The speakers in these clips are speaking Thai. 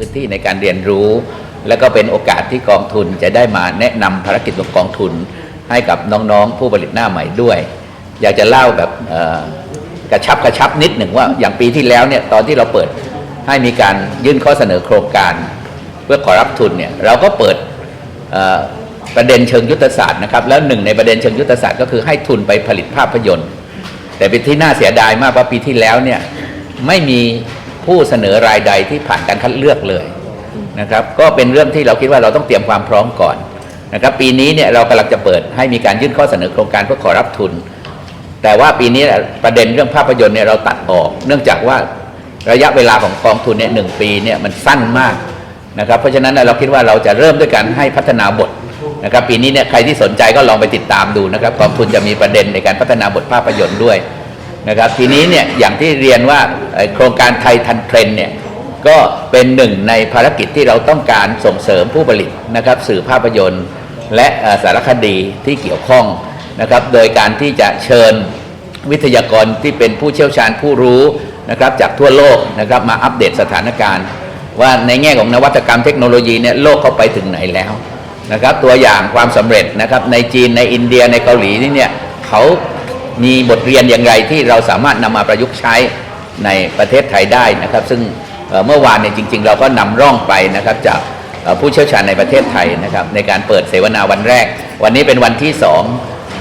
พื้นที่ในการเรียนรู้ แล้วก็เป็นโอกาสที่กองทุนจะได้มาแนะนำภารกิจของกองทุน ให้กับน้องๆผู้ผลิตหน้าใหม่ด้วย อยากจะเล่าแบบกระชับกระชับนิดหนึ่งว่าอย่างปีที่แล้วเนี่ยตอนที่เราเปิดให้มีการยื่นข้อเสนอโครงการ เพื่อขอรับทุนเนี่ยเราก็เปิดประเด็นเชิงยุทธศาสตร์นะครับแล้วหนึ่งในประเด็นเชิงยุทธศาสตร์ก็คือให้ทุนไปผลิตภาพยนตร์ แต่เป็นที่น่าเสียดายมากว่าปีที่แล้วเนี่ยไม่มี ผู้เสนอรายใดที่ผ่านการคัดเลือกเลยนะครับก็เป็นเรื่องที่เราคิดว่าเราต้องเตรียมความพร้อมก่อนนะครับปีนี้เนี่ยเรากำลังจะเปิดให้มีการยื่นข้อเสนอโครงการเพื่อขอรับทุน แต่ว่าปีนี้ประเด็นเรื่องภาพยนตร์เนี่ยเราตัดออก เนื่องจากว่าระยะเวลาของกองทุนเนี่ยหนึ่งปีเนี่ยมันสั้นมากนะครับเพราะฉะนั้นเราคิดว่าเราจะเริ่มด้วยการให้พัฒนาบทนะครับปีนี้เนี่ยใครที่สนใจก็ลองไปติดตามดูนะครับกองทุนจะมีประเด็นในการพัฒนาบทภาพยนตร์ด้วย นะครับ ทีนี้เนี่ยอย่างที่เรียนว่าโครงการไทยทันเทรนเนี่ยก็เป็นหนึ่งในภารกิจที่เราต้องการส่งเสริมผู้ผลิตนะครับ สื่อภาพยนตร์และสารคดีที่เกี่ยวข้องนะครับ โดยการที่จะเชิญวิทยากรที่เป็นผู้เชี่ยวชาญผู้รู้นะครับจากทั่วโลกนะครับมาอัปเดตสถานการณ์ ว่าในแง่ของนวัตกรรมเทคโนโลยีเนี่ยโลกเขาไปถึงไหนแล้วนะครับตัวอย่างความสำเร็จนะครับในจีนในอินเดียในเกาหลีนี่เนี่ยเขา มีบทเรียนอย่างไรที่เราสามารถนำมาประยุกต์ใช้ในประเทศไทยได้นะครับ ซึ่งเมื่อวานเนี่ยจริง ๆ เราก็นำร่องไปนะครับจากผู้เชี่ยวชาญในประเทศไทยนะครับในการเปิดเสวนาวันแรก วันนี้เป็นวันที่สอง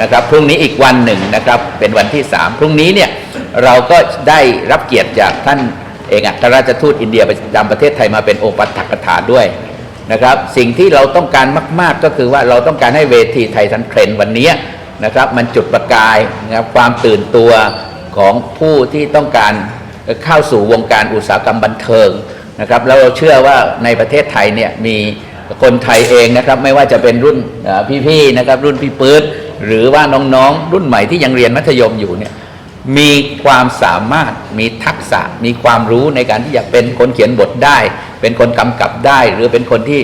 นะครับพรุ่งนี้อีกวันหนึ่งนะครับเป็นวันที่ 3 พรุ่งนี้เนี่ยเราก็ได้รับเกียรติจากท่านเอกอัครราชทูตอินเดียประจำประเทศไทยมาเป็นโอปัฏฐกถาด้วยนะครับสิ่งที่เราต้องการมาก ๆ ก็คือว่าเราต้องการให้เวทีไทยทันเทรนวันนี้ นะครับ มันจุดประกายนะครับความตื่นตัวของผู้ที่ต้องการเข้าสู่วงการอุตสาหกรรมบันเทิงนะครับแล้วเราเชื่อว่าในประเทศไทยเนี่ยมีคนไทยเองนะครับไม่ว่าจะเป็นรุ่นพี่ๆนะครับรุ่นพี่ปื๊ดหรือว่าน้องๆ รุ่นใหม่ที่ยังเรียนมัธยมอยู่เนี่ยมีความสามารถมีทักษะมีความรู้ในการที่จะเป็นคนเขียนบทได้ เป็นคนกำกับได้ หรือเป็นคนที่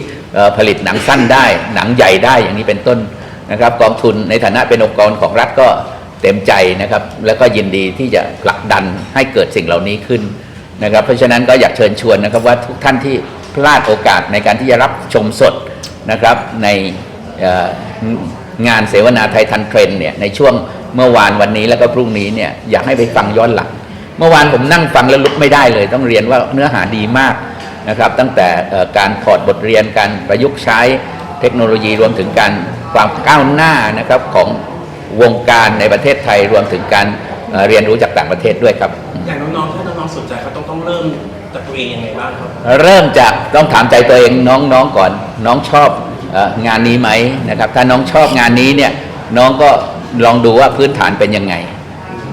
ผลิตหนังสั้นได้ หนังใหญ่ได้อย่างนี้เป็นต้น นะครับกองทุนในฐานะเป็นองค์กรของรัฐก็เต็มใจนะครับ แล้วก็ยินดีที่จะผลักดันให้เกิดสิ่งเหล่านี้ขึ้นนะครับ เพราะฉะนั้นก็อยากเชิญชวนนะครับว่าทุกท่านที่พลาดโอกาสในการที่จะรับชมสดนะครับในงานเสวนาไทยทันเทรนเนี่ยในช่วงเมื่อวานวันนี้แล้วก็พรุ่งนี้เนี่ยอยากให้ไปฟังย้อนหลัง เมื่อวานผมนั่งฟังแล้วลุกไม่ได้เลย ต้องเรียนว่าเนื้อหาดีมากนะครับ ตั้งแต่การถอดบทเรียนการประยุกต์ใช้ เทคโนโลยีรวมถึงการความก้าวหน้านะครับของวงการในประเทศไทยรวมถึงการเอ่อเรียนรู้จากต่างประเทศด้วยครับ อย่างน้องๆถ้าน้องๆสนใจเขาต้องต้องเริ่มจากตัวเองยังไงบ้างครับ เริ่มจากต้องถามใจตัวเองน้องๆก่อน น้องชอบเอองานนี้ไหมนะครับ ถ้าน้องชอบงานนี้เนี่ยน้องก็ลองดูว่าพื้นฐานเป็นยังไง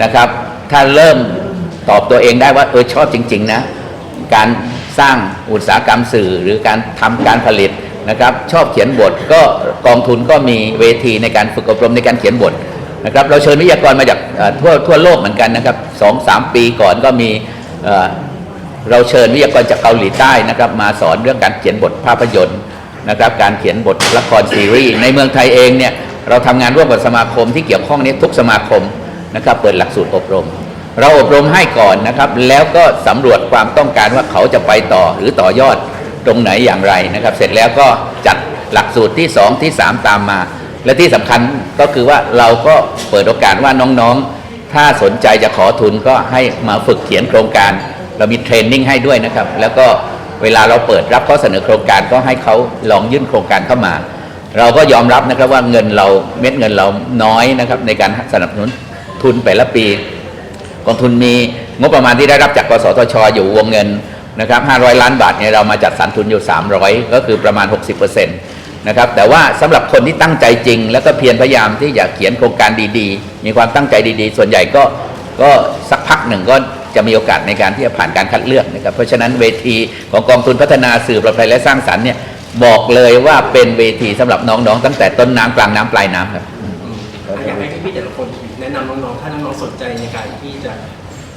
นะครับ ถ้าเริ่มตอบตัวเองได้ว่าเออชอบจริง ๆ นะ การสร้างอุตสาหกรรมสื่อหรือการทำการผลิต นะครับชอบเขียนบทก็กองทุนก็มีเวทีในการฝึกอบรมในการเขียนบทนะครับเราเชิญวิทยากรมาจากทั่วทั่วโลกเหมือนกันนะครับสองสามปีก่อนก็มีเราเชิญวิทยากรจากเกาหลีใต้นะครับมาสอนเรื่องการเขียนบทภาพยนตร์นะครับการเขียนบทละครซีรีส์ในเมืองไทยเองเนี่ยเราทำงานร่วมกับสมาคมที่เกี่ยวข้องนี้ทุกสมาคมนะครับเปิดหลักสูตรอบรม เราอบรมให้ก่อนนะครับแล้วก็สำรวจความต้องการว่าเขาจะไปต่อหรือต่อยอด ตรงไหนอย่างไรนะครับ เสร็จแล้วก็จัดหลักสูตรที่ 2 ที่ 3 ตามมา และที่สำคัญก็คือว่าเราก็เปิดโอกาสว่าน้องๆ ถ้าสนใจจะขอทุนก็ให้มาฝึกเขียนโครงการ เรามีเทรนนิ่งให้ด้วยนะครับ แล้วก็เวลาเราเปิดรับข้อเสนอโครงการก็ให้เขาลองยื่นโครงการเข้ามา เราก็ยอมรับนะครับว่าเงินเราเม็ดเงินเราน้อยนะครับในการสนับสนุนทุนแต่ละปี กองทุนมีงบประมาณที่ได้รับจากกสทช อยู่วงเงิน นะครับ500 ล้านบาทเนี่ยเรามาจัดสรรทุนอยู่ 300 ก็คือประมาณ 60%นะครับแต่ว่าสำหรับคนที่ตั้งใจจริง แล้วก็เพียรพยายามที่จะเขียนโครงการดีๆ มีความตั้งใจดีๆ ส่วนใหญ่ก็ก็สักพักหนึ่งก็จะมีโอกาสในการที่จะผ่านการคัดเลือกนะครับเพราะฉะนั้นเวทีของกองทุนพัฒนาสื่อปลอดภัยและสร้างสรรค์เนี่ยบอกเลยว่าเป็นเวทีสำหรับน้องๆ ตั้งแต่ต้นน้ำกลางน้ำปลายน้ำครับอยากให้พี่ๆแต่ละคนแนะนำน้องๆถ้าน้องๆสนใจในการที่จะ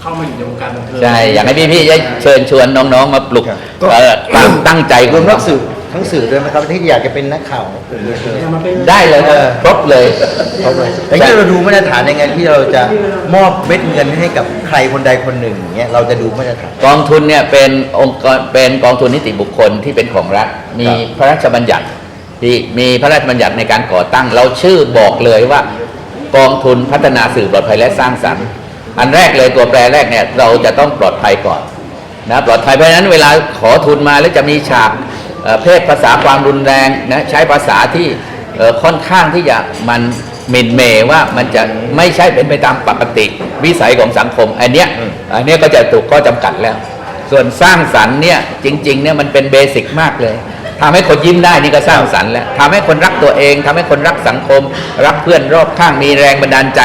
เข้ามาอยู่ในวงการบันเทิง ใช่ อยากให้พี่ๆได้เชิญชวนน้องๆมาปลุกครับก็ เอ่อความตั้งใจขรอวงมนักสื่อทั้งสื่อด้วยไหมครับที่อยากจะเป็นนักข่าวอย่างเงี้ยเออจะมาเป็นได้เลยเออ ครบเลย เขาเลยแต่ที่เราดูมาตรฐานยังไงที่เราจะมอบเม็ดเงินให้กับใครคนใดคนหนึ่งอย่างเงี้ยเราจะดูมาตรฐาน กองทุนเนี่ยเป็นองค์กรเป็นกองทุนนิติบุคคลที่เป็นของรัฐ มีครับพระราชบัญญัติที่มีพระราชบัญญัติในการก่อตั้ง เราชื่อบอกเลยว่า กองทุนพัฒนาสื่อปลอดภัยและสร้างสรรค์ อันแรกเลยตัวแปรแรกเนี่ยเราจะต้องปลอดภัยก่อนนะปลอดภัยเพราะฉะนั้นเวลาขอทุนมาแล้วจะมีฉากเอ่อเพศภาษาความรุนแรงนะใช้ภาษาที่เอ่อค่อนข้างที่จะมันหมินเมว่ามันจะไม่ใช่เป็นไปตามปกติ วิสัยของสังคม อันเนี้ยอืมอันเนี้ยก็จะถูกข้อจำกัดแล้ว ส่วนสร้างสรรค์เนี่ยจริงๆเนี่ยมันเป็นเบสิกมากเลยทำให้คนยิ้มได้นี่ก็สร้างสรรค์แล้วทำให้คนรักตัวเองทำให้คนรักสังคม รักเพื่อนรอบข้างมีแรงบันดาลใจ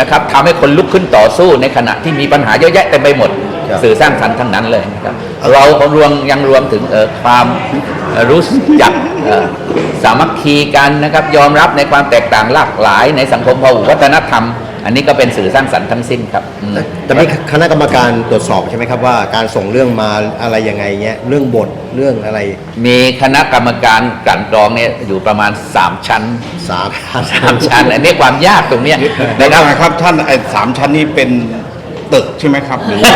นะครับทำให้คนลุกขึ้นต่อสู้ในขณะที่มีปัญหาเยอะแยะเต็มไปหมด ครับสื่อสร้างสรรค์ทั้งนั้นเลยนะครับเราของรวมยังรวมถึงเอ่อความเอ่อรู้จักเอ่อสามัคคีกันนะครับยอมรับในความแตกต่างหลากหลายในสังคมพหุวัฒนธรรม อันนี้ก็เป็นสื่อสร้างสรรค์ทั้งสิ้นครับอืม แต่มีคณะกรรมการตรวจสอบใช่ไหมครับว่าการส่งเรื่องมาอะไรยังไงเงี้ยเรื่องบทเรื่องอะไรมีคณะกรรมการกลั่นกรองเนี่ยอยู่ประมาณ 3 ชั้น สามสามชั้น อันนี้ความยากตรงเนี้ยนะนะคครัรับบครับท่านไอ้สามชั้นนี้เป็นตึกใช่ไหมครับหรือว่า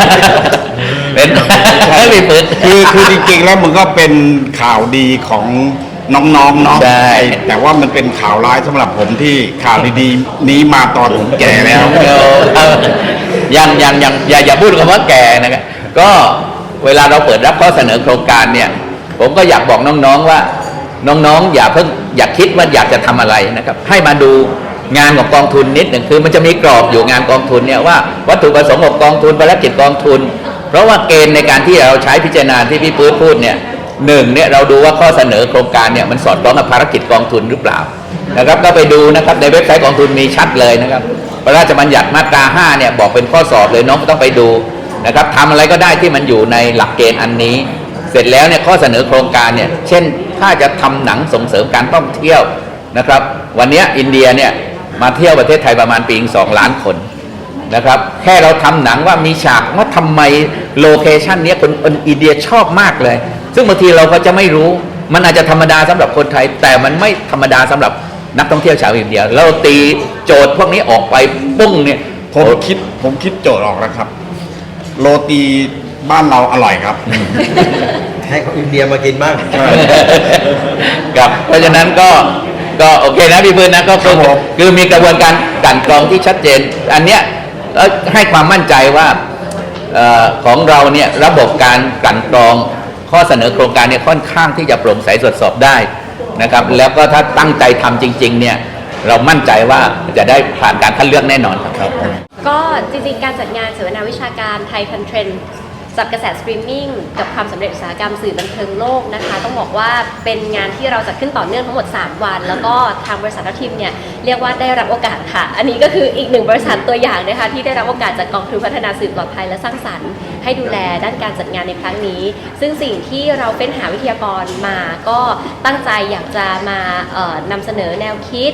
เป็น ไม่มีปืนคือคือจริงๆแล้วมันก็เป็นข่าวดีของ น้องๆเนาะใช่ แต่ว่ามันเป็นข่าวร้ายสำหรับผมที่ข่าวดีๆนี้มาตอนผมแก่แล้ว เออเออยังยังยังอย่าอย่าพูดคำว่าแก่นะครับก็เวลาเราเปิดรับข้อเสนอโครงการเนี่ย ผมก็อยากบอกน้องๆว่า น้องๆ อย่าเพิ่งอย่าคิดว่าอยากจะทำอะไรนะครับ ให้มาดูงานของกองทุนนิดหนึ่งคือมันจะมีกรอบอยู่งานกองทุนเนี่ยว่าวัตถุประสงค์ของกองทุนภารกิจกองทุน เพราะว่าเกณฑ์ในการที่เราใช้พิจารณาที่พี่ปื๊ดพูดเนี่ย หนึ่งเนี่ยเราดูว่าข้อเสนอโครงการเนี่ยมันสอดคล้องกับภารกิจกองทุนหรือเปล่านะครับก็ไปดูนะครับในเว็บไซต์กองทุนมีชัดเลยนะครับพระราชบัญญัติมาตรา5เนี่ยบอกเป็นข้อสอบเลยน้องต้องไปดูนะครับทำอะไรก็ได้ที่มันอยู่ในหลักเกณฑ์อันนี้ เสร็จแล้วเนี่ยข้อเสนอโครงการเนี่ยเช่นถ้าจะทำหนังส่งเสริมการท่องเที่ยวนะครับวันนี้อินเดียเนี่ยมาเที่ยวประเทศไทยประมาณปีสองล้านคนนะครับแค่เราทำหนังว่ามีฉากว่าทำไมโลเคชันเนี้ยคนอินเดียชอบมากเลย ซึ่งบางทีเราก็จะไม่รู้ มันอาจจะธรรมดาสำหรับคนไทย แต่มันไม่ธรรมดาสำหรับนักท่องเที่ยวชาวอินเดียเราตีโจทย์พวกนี้ออกไปปุ้งเนี่ยผมคิดผมคิดโจทย์ออกแล้วครับ โรตีบ้านเราอร่อยครับ ให้เขาอินเดียมากินบ้างครับเพราะฉะนั้นก็ก็โอเคนะพี่พื้นนะก็คือครับผมคือมีกระบวนการกลั่นกรองที่ชัดเจน อันเนี้ยเอ่อให้ความมั่นใจว่าเอ่อของเราเนี่ยระบบการกลั่นกรอง ข้อเสนอโครงการเนี่ยค่อนข้างที่จะโปร่งใสตรวจสอบได้นะครับ แล้วก็ถ้าตั้งใจทำจริง ๆ เนี่ยเรามั่นใจว่าจะได้ผ่านการคัดเลือกแน่นอนครับ ก็จริงๆ การจัดงานเสวนาวิชาการไทยทันเทรน ด์จับกระแสสตรีมมิ่งกับความสำเร็จอุตสาหกรรมสื่อบันเทิงโลกนะคะ ต้องบอกว่าเป็นงานที่เราจัดขึ้นต่อเนื่องทั้งหมด 3 วัน แล้วก็ทางบริษัททัพทิมเนี่ยเรียกว่าได้รับโอกาสค่ะ อันนี้ก็คืออีกหนึ่งบริษัทตัวอย่างนะคะที่ได้รับโอกาสจากกองทุนพัฒนาสื่อปลอดภัยและสร้างสรรค์ ให้ดูแลด้านการจัดงานในครั้งนี้ ซึ่งสิ่งที่เราเป็นหาวิทยากรมาก็ตั้งใจอยากจะมาเอ่อนำเสนอแนวคิด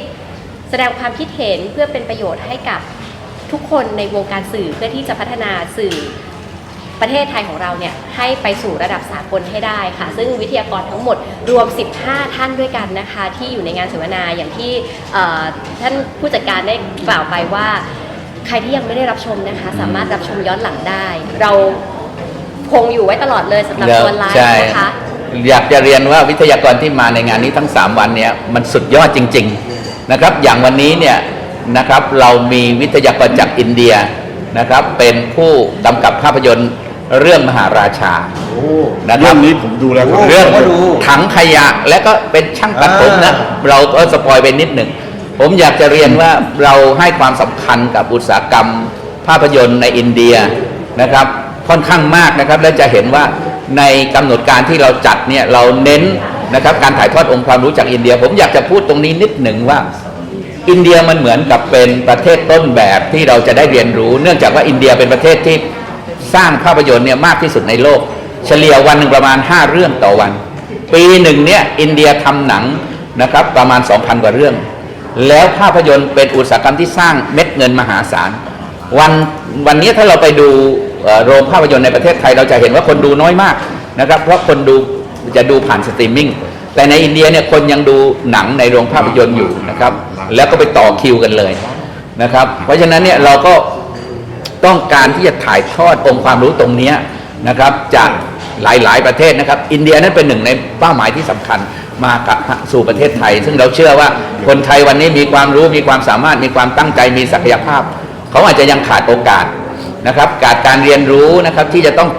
แสดงความคิดเห็นเพื่อเป็นประโยชน์ให้กับทุกคนในวงการสื่อเพื่อที่จะพัฒนาสื่อ ประเทศไทยของเราเนี่ยให้ไปสู่ระดับสากลให้ได้ค่ะ ซึ่งวิทยากรทั้งหมดรวม 15 ท่านด้วยกันนะคะ ที่อยู่ในงานเสวนาอย่างที่เอ่อท่านผู้จัดการได้กล่าวไปว่า ใครที่ยังไม่ได้รับชมนะคะ สามารถรับชมย้อนหลังได้ เราคงอยู่ไว้ตลอดเลยสำหรับตัวไลฟ์ใช่นะคะอยากจะเรียนว่าวิทยากรที่มาในงานนี้ทั้ง 3 วันเนี่ยมันสุดยอดจริง ๆ นะครับ อย่างวันนี้เนี่ยนะครับเรามีวิทยากรจากอินเดีย นะครับ เป็นผู้กำกับภาพยนตร์เรื่องมหาราชานะคเรื่รัอบ งนี้ผมดูแล้วครับ เรื่องผมก็ดู ถังขยะและก็เป็นช่างตัดผมนะ อ่า เราก็สปอยไปนิดหนึ่ง ผมอยากจะเรียนว่าเราให้ความสำคัญกับอุตสาหกรรม ภาพยนตร์ในอินเดียนะครับ ค่อนข้างมากนะครับ และจะเห็นว่าในกำหนดการที่เราจัดเนี่ยเราเน้นนะครับการถ่ายทอดองค์ความรู้จากอินเดีย ผมอยากจะพูดตรงนี้นิดหนึ่งว่า อินเดียมันเหมือนกับเป็นประเทศต้นแบบที่เราจะได้เรียนรู้ เนื่องจากว่าอินเดียเป็นประเทศที่สร้างภาพยนตร์เนี่ยมากที่สุดในโลก เฉลี่ยวันหนึ่งประมาณ 5 เรื่องต่อวัน ปีหนึ่งเนี่ยอินเดียทำหนังนะครับประมาณ 2,000 กว่าเรื่อง แล้วภาพยนตร์เป็นอุตสาหกรรมที่สร้างเม็ดเงินมหาศาลวันวันนี้ถ้าเราไปดูโรงภาพยนตร์ในประเทศไทยเราจะเห็นว่าคนดูน้อยมากนะครับเพราะคนดูจะดูผ่านสตรีมมิ่งแต่ในอินเดียเนี่ยคนยังดูหนังในโรงภาพยนตร์อยู่นะครับ แล้วก็ไปต่อคิวกันเลยนะครับ เพราะฉะนั้นเนี่ยเราก็ต้องการที่จะถ่ายทอดองค์ความรู้ตรงนี้นะครับ จากหลาย ๆ ประเทศนะครับ อินเดียนั้นเป็นหนึ่งในเป้าหมายที่สำคัญมากับสู่ประเทศไทย ซึ่งเราเชื่อว่าคนไทยวันนี้มีความรู้มีความสามารถมีความตั้งใจมีศักยภาพ เขาอาจจะยังขาดโอกาสนะครับการการเรียนรู้นะครับที่จะต้อง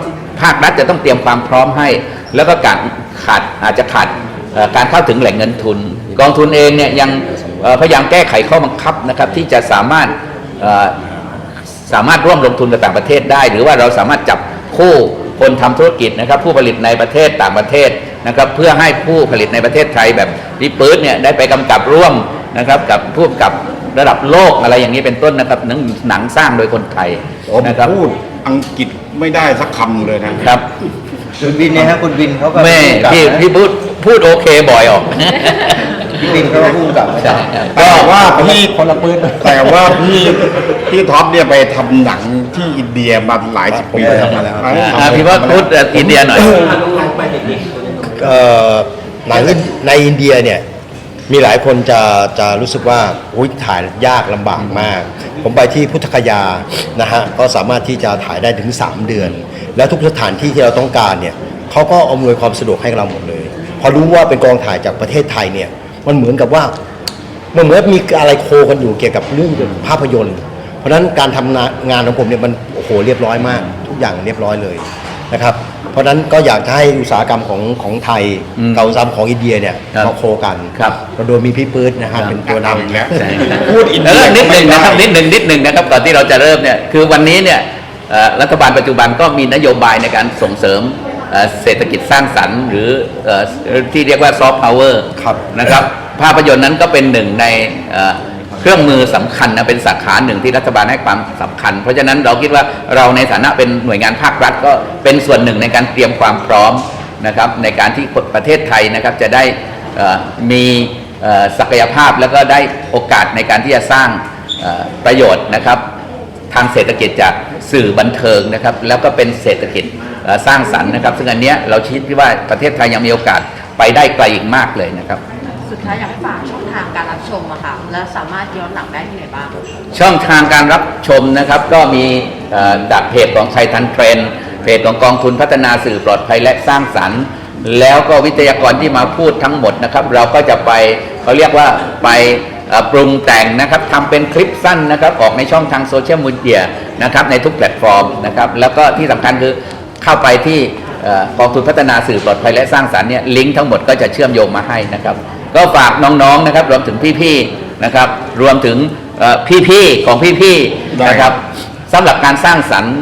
ภาครัฐจะต้องเตรียมความพร้อมให้ แล้วก็การขาดอาจจะขาดการเข้าถึงแหล่งเงินทุน กองทุนเองเนี่ยยังเอ่อพยายามแก้ไขข้อบังคับนะครับที่จะสามารถเอ่อสามารถร่วมลงทุนกับต่างประเทศได้ หรือว่าเราสามารถจับคู่คนทำธุรกิจนะครับ ผู้ผลิตในประเทศต่างประเทศนะครับเพื่อให้ผู้ผลิตในประเทศไทยแบบดิปื๊ดเนี่ยได้ไปกำกับร่วมนะครับกับผู้กำกับระดับโลกอะไรอย่างนี้เป็นต้นนะครับหนังหนังสร้างโดยคนไทยผมนะครับพูดอังกฤษไม่ได้สักคำเลยนะครับคุณวินเนี่ยฮะคุณวินเขาก็แม่ผู้กำกับพี่นะพี่พูดพูดโอเคบ่อยออก พี่วินเขาก็พูดกับใช่ครับแต่ว่าพี่คนละปืนแต่ว่าพี่พี่ท็อปเนี่ยไปทำหนังที่อินเดียมาหลายสิบปีผมไปทำมาแล้วอ่าพี่ว่าพูดอินเดียหน่อยน้องๆไปเด็กๆเอ่อหนังในอินเดียเนี่ยมีหลายคนจะจะรู้สึกว่าอุ๊ยถ่ายยากลำบากมาก ผมไปที่พุทธคยานะฮะก็สามารถที่จะถ่ายได้ถึง 3 เดือน แล้วทุกสถานที่ที่เราต้องการเนี่ยเขาก็อำนวยความสะดวกให้เราหมดเลย พอรู้ว่าเป็นกองถ่ายจากประเทศไทยเนี่ย มันเหมือนกับว่า มันเหมือนมีอะไรโคกันอยู่เกี่ยวกับเรื่องภาพยนตร์ เพราะฉะนั้นการทำงานของผมเนี่ยมันโอ้โหเรียบร้อยมาก ทุกอย่างเรียบร้อยเลยนะครับ เพราะฉะนั้นก็อยากจะให้อุตสาหกรรมของของไทยอืมกับอุตสาหกรรมของอินเดียเนี่ยครับมาโคกันครับโดยมีพี่ปื๊ดนะฮะครับเป็นตัวนเอาอีกแล้วำใช่พูดอินแล้เดีวยนิดหนึ่งนะครับไม่ได้นิดหนึ่งนิดหนึ่งนะครับก่อนที่เราจะเริ่มเนี่ยคือวันนี้เนี่ยเอ่อรัฐบาลปัจจุบันก็มีนโยบายในการส่งเสริม เอ่อเศรษฐกิจสร้างสรรค์หรือเอ่อที่เรียกว่าซอฟต์พาวเวอร์ครับนะครับ ภาพยนตร์นั้นก็เป็นหนึ่งในเอ่อเครื่องมือสำคัญนะเป็นสาขาหนึ่งที่รัฐบาลให้ความสำคัญ เพราะฉะนั้นเราคิดว่าเราในฐานะเป็นหน่วยงานภาครัฐก็เป็นส่วนหนึ่งในการเตรียมความพร้อมนะครับในการที่ประเทศไทยนะครับจะได้เอ่อมีเอ่อศักยภาพแล้วก็ได้โอกาสในการที่จะสร้างเอ่อประโยชน์นะครับ ทางเศรษฐกิจจากสื่อบันเทิงนะครับ แล้วก็เป็นเศรษฐกิจเอ่อสร้างสรรค์นะครับ ซึ่งอันเนี้ยเราคิดว่าประเทศไทยยังมีโอกาสไปได้ไกลอีกมากเลยนะครับ สุดท้ายอยากให้ฝากช่องทางการรับชมอะค่ะ และสามารถย้อนหลังได้ที่ไหนบ้าง ช่องทางการรับชมนะครับ ก็มีเอ่อจากเพจของไทยทันเทรนด์เพจของกองทุนพัฒนาสื่อปลอดภัยและสร้างสรรค์ แล้วก็วิทยากรที่มาพูดทั้งหมดนะครับ เราก็จะไปเขาเรียกว่าไปเอ่อ ปรุงแต่งนะครับทำเป็นคลิปสั้นนะครับออกในช่องทางโซเชียลมีเดียนะครับในทุกแพลตฟอร์มนะครับแล้วก็ที่สำคัญคือเข้าไปที่เอ่อกองทุนพัฒนาสื่อปลอดภัยและสร้างสรรค์เนี่ยลิงก์ทั้งหมดก็จะเชื่อมโยงมาให้นะครับ ก็ฝากน้องๆนะครับรวมถึงพี่ๆนะครับรวมถึงเอ่อพี่ๆของพี่ๆได้นะคครัรับบสำหรับการสร้างสรรค์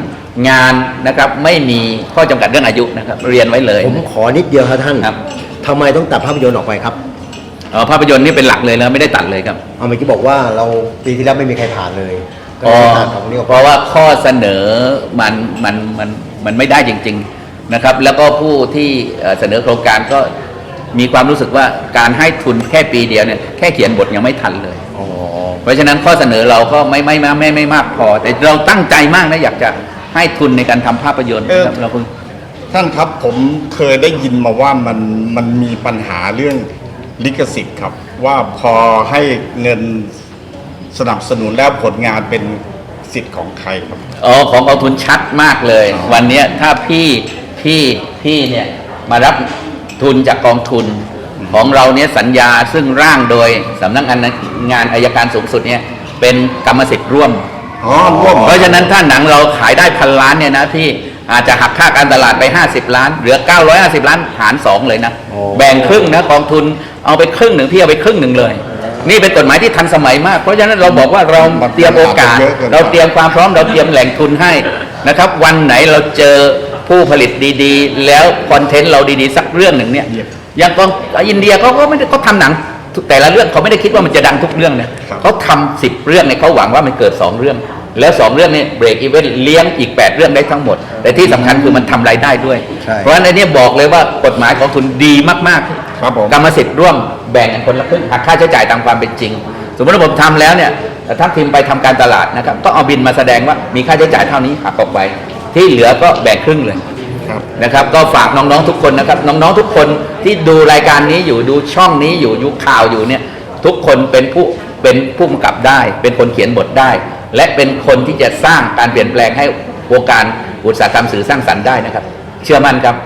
งานนะครับไม่มีข้อจำกัดเรื่องอายุนะครับเรียนไว้เลย ผมขอนิดเดียวครับท่านครับทำไมต้องตัดภาพยนตร์ออกไปครับเอ่อภาพยนตร์นี่เป็นหลักเลยแล้วไม่ได้ตัดเลยครับเอาเมื่อกี้บอกว่าเราปีที่แล้วไม่มีใครผ่านเลยก็อ๋อเลยตัดของนี้ออกเพราะว่าข้อเสนอมันมันมันมันไม่ได้จริง ๆนะครับ แล้วก็ผู้ที่เอ่อเสนอโครงการก็มีความรู้สึกว่าการให้ทุนแค่ปีเดียวเนี่ยแค่เขียนบทยังไม่ทันเลย อ๋อเพราะฉะนั้นข้อเสนอเราก็ไม่ไม่ไม่ไม่ไม่มากพอ แต่เราตั้งใจมากนะอยากจะให้ทุนในการทำภาพยนตร์นะครับเราเพิ่งท่านครับผมเคยได้ยินมาว่ามันมันมีปัญหาเรื่อง ลิขสิทธิ์ครับ ว่าพอให้เงินสนับสนุนแล้วผลงานเป็นสิทธิ์ของใครครับ อ๋อของกองทุนชัดมากเลยวันเนี้ยถ้าพี่พี่พี่เนี่ยมารับทุนจากกองทุนของเราเนี่ยสัญญาซึ่งร่างโดยสำนักงานงานอายการสูงสุดเนี่ยเป็นกรรมสิทธิ์ร่วม อ๋อร่วมเพราะฉะนั้นถ้าหนังเราขายได้พันล้านเนี่ยนะพี่ อาจจะหักค่าการตลาดไป 50 ล้าน เหลือ 950 ล้านหาร 2 เลยนะ โอ้ แบ่งครึ่งนะกองทุนเอาไปครึ่งหนึ่งพี่เอาไปครึ่งหนึ่งเลย นี่เป็นกฎหมายที่ทันสมัยมาก เพราะฉะนั้นเราบอกว่าเราเตรียมโอกาส เราเตรียมความพร้อมเราเตรียมแหล่งทุนให้นะครับ วันไหนเราเจอผู้ผลิตดีๆ แล้วคอนเทนต์เราดีๆ สักเรื่องหนึ่งเนี่ย อย่างกองอินเดียเขาก็ไม่ได้เขาทำหนัง แต่ละเรื่องเขาไม่ได้คิดว่ามันจะดังทุกเรื่องนะเขาทำสิบเรื่องเนี่ยเขาหวังว่ามันเกิดสองเรื่อง แล้วสองเรื่องนี้เบรกอีเวนต์เลี้ยงอีก 8 เรื่องได้ทั้งหมด แต่ที่สำคัญคือมันทำรายได้ด้วย ใช่เพราะฉะนั้นอันนี้บอกเลยว่ากฎหมายของทุนดีมากครับผม กรรมสิทธิ์ร่วมแบ่งกันคนละครึ่งหักค่าใช้จ่ายตามความเป็นจริง สมมติว่าผมทำแล้วเนี่ยทัพทีมไปทำการตลาดนะครับก็เอาบินมาแสดงว่ามีค่าใช้จ่ายเท่านี้หักออกไป ที่เหลือก็แบ่งครึ่งเลย ครับ นะครับก็ฝากน้องๆทุกคนนะครับน้องๆทุกคนที่ดูรายการนี้อยู่ดูช่องนี้อยู่ยุคข่าวอยู่เนี่ยทุกคนเป็นผู้เป็นผู้กำกับได้ เป็นคนเขียนบทได้ และเป็นคนที่จะสร้างการเปลี่ยนแปลงให้วงการอุตสาหกรรมสื่อสร้างสรรค์ได้นะครับ เชื่อมั่นครับ